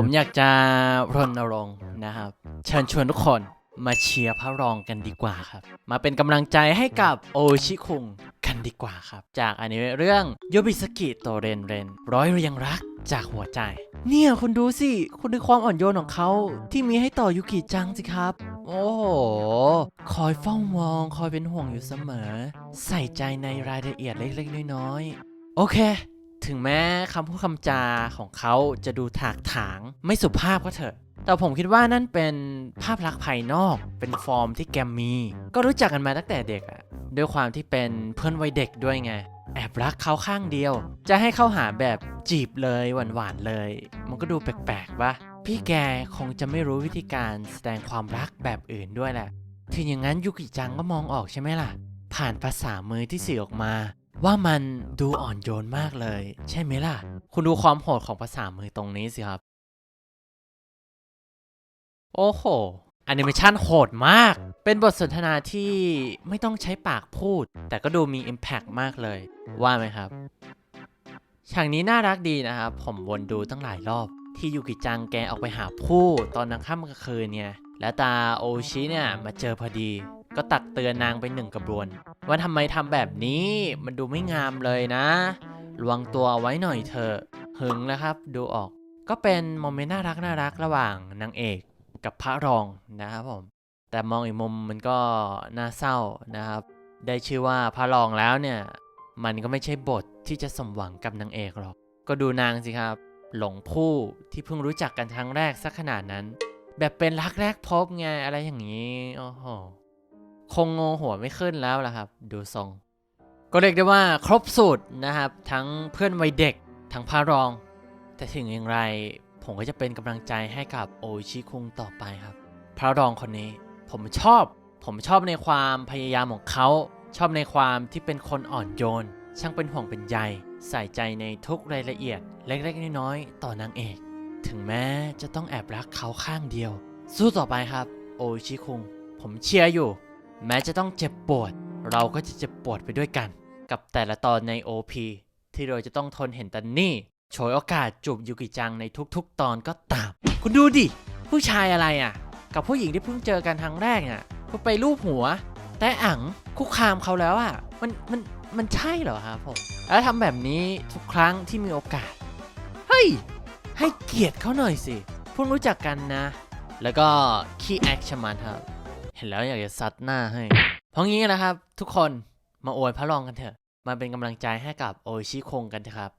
ผมอยากจะรณรงค์นะครับเชิญชวนทุกคนมาเชียร์พระรองกันดีกว่าครับ มาเป็นกำลังใจให้กับโอชิคุงกันดีกว่าครับ จากอนิเมะเรื่องโยบิสกิโตเรนเรน ร้อยเรียงรักจากหัวใจ เนี่ยคุณดูสิ คุณดูความอ่อนโยนของเขาที่มีให้ต่อยุกิจังสิครับ โอ้โห คอยเฝ้ามองคอยเป็นห่วงอยู่เสมอ ใส่ใจในรายละเอียดเล็กๆน้อยๆโอเค ถึงแม้คำพูดคำจาของเขาจะดูถากถางไม่สุภาพก็เถอะ แต่ผมคิดว่านั่นเป็นภาพลักษณ์ภายนอก เป็นฟอร์มที่แกมมี ก็รู้จักกันมาตั้งแต่เด็กอะด้วยความที่เป็นเพื่อนวัยเด็กด้วยไง แอบรักเขาข้างเดียว จะให้เข้าหาแบบจีบเลยหวานๆเลย มันก็ดูแปลกๆปะพี่แกคงจะไม่รู้วิธีการแสดงความรักแบบอื่นด้วยแหละ ถึงอย่างนั้นยุกิจังก็มองออกใช่ไหมล่ะ ผ่านภาษามือที่สื่อออกมา ว่ามันดูอ่อนโยนมากเลย ใช่ไหมล่ะ คุณดูความโหดของภาษามือตรงนี้สิครับ โอ้โหแอนิเมชันโหดมาก เป็นบทสนทนาที่ไม่ต้องใช้ปากพูด แต่ก็ดูมี Impact มากเลย ว่าไหมครับ ฉากนี้น่ารักดีนะครับ ผมวนดูตั้งหลายรอบ ที่ยูกิจังแกออกไปหาผู้ตอนกลางค่ำกลางคืนเนี่ย แล้วตาโอชิเนี่ยมาเจอพอดี ก็ตักเตือนนางไปหนึ่งกระบวน ว่าทำไมทำแบบนี้มันดูไม่งามเลยนะระวังตัวเอาไว้หน่อยเถอะหึงแล้วครับ ดูออก ก็เป็นโมเมนต์น่ารักน่ารักระหว่างนางเอกกับพระรองนะครับผม แต่มองอีกมุมมันก็น่าเศร้านะครับ ได้ชื่อว่าพระรองแล้วเนี่ย มันก็ไม่ใช่บทที่จะสมหวังกับนางเอกหรอก ก็ดูนางสิครับ หลงผู้ที่เพิ่งรู้จักกันครั้งแรกสักขนาดนั้น แบบเป็นรักแรกพบไงอะไรอย่างนี้ โอ้โห คงงงหัวไม่ขึ้นแล้วล่ะครับ ดูทรง ก็เรียกได้ว่าครบสูตรนะครับ ทั้งเพื่อนวัยเด็กทั้งพระรอง แต่ถึงอย่างไรผมก็จะเป็นกำลังใจให้กับโอชิคุงต่อไปครับ พระรองคนนี้ผมชอบ ผมชอบในความพยายามของเขา ชอบในความที่เป็นคนอ่อนโยน ช่างเป็นห่วงเป็นใยใส่ใจในทุกรายละเอียด เล็กๆน้อยๆต่อนางเอก ถึงแม้จะต้องแอบรักเขาข้างเดียว สู้ต่อไปครับ โอชิคุง ผมเชียร์อยู่ แม้จะต้องเจ็บปวด เราก็จะเจ็บปวดไปด้วยกัน กับแต่ละตอนใน OP ที่เราจะต้องทนเห็นตันนี่โฉยโอกาสจูบยูกิจังในทุกๆ ตอนก็ตาม คุณดูดิ ผู้ชายอะไรอะ กับผู้หญิงที่เพิ่งเจอกันครั้งแรกอะก็ไปรูปหัว แต่อังคุกคามเขาแล้วอะ มันมันมันใช่เหรอครับผม แล้วทำแบบนี้ทุกครั้งที่มีโอกาส เฮ้ย ให้เกียรติเขาหน่อยสิเพิ่งรู้จักกันนะ แล้วก็ขี้แอคชมันครับ เห็นแล้วอยากจะซัดหน้าให้ เพราะงี้นะครับ ทุกคนมาอวยพระรองกันเถอะ มาเป็นกำลังใจให้กับโอชิคงกันเถอะครับ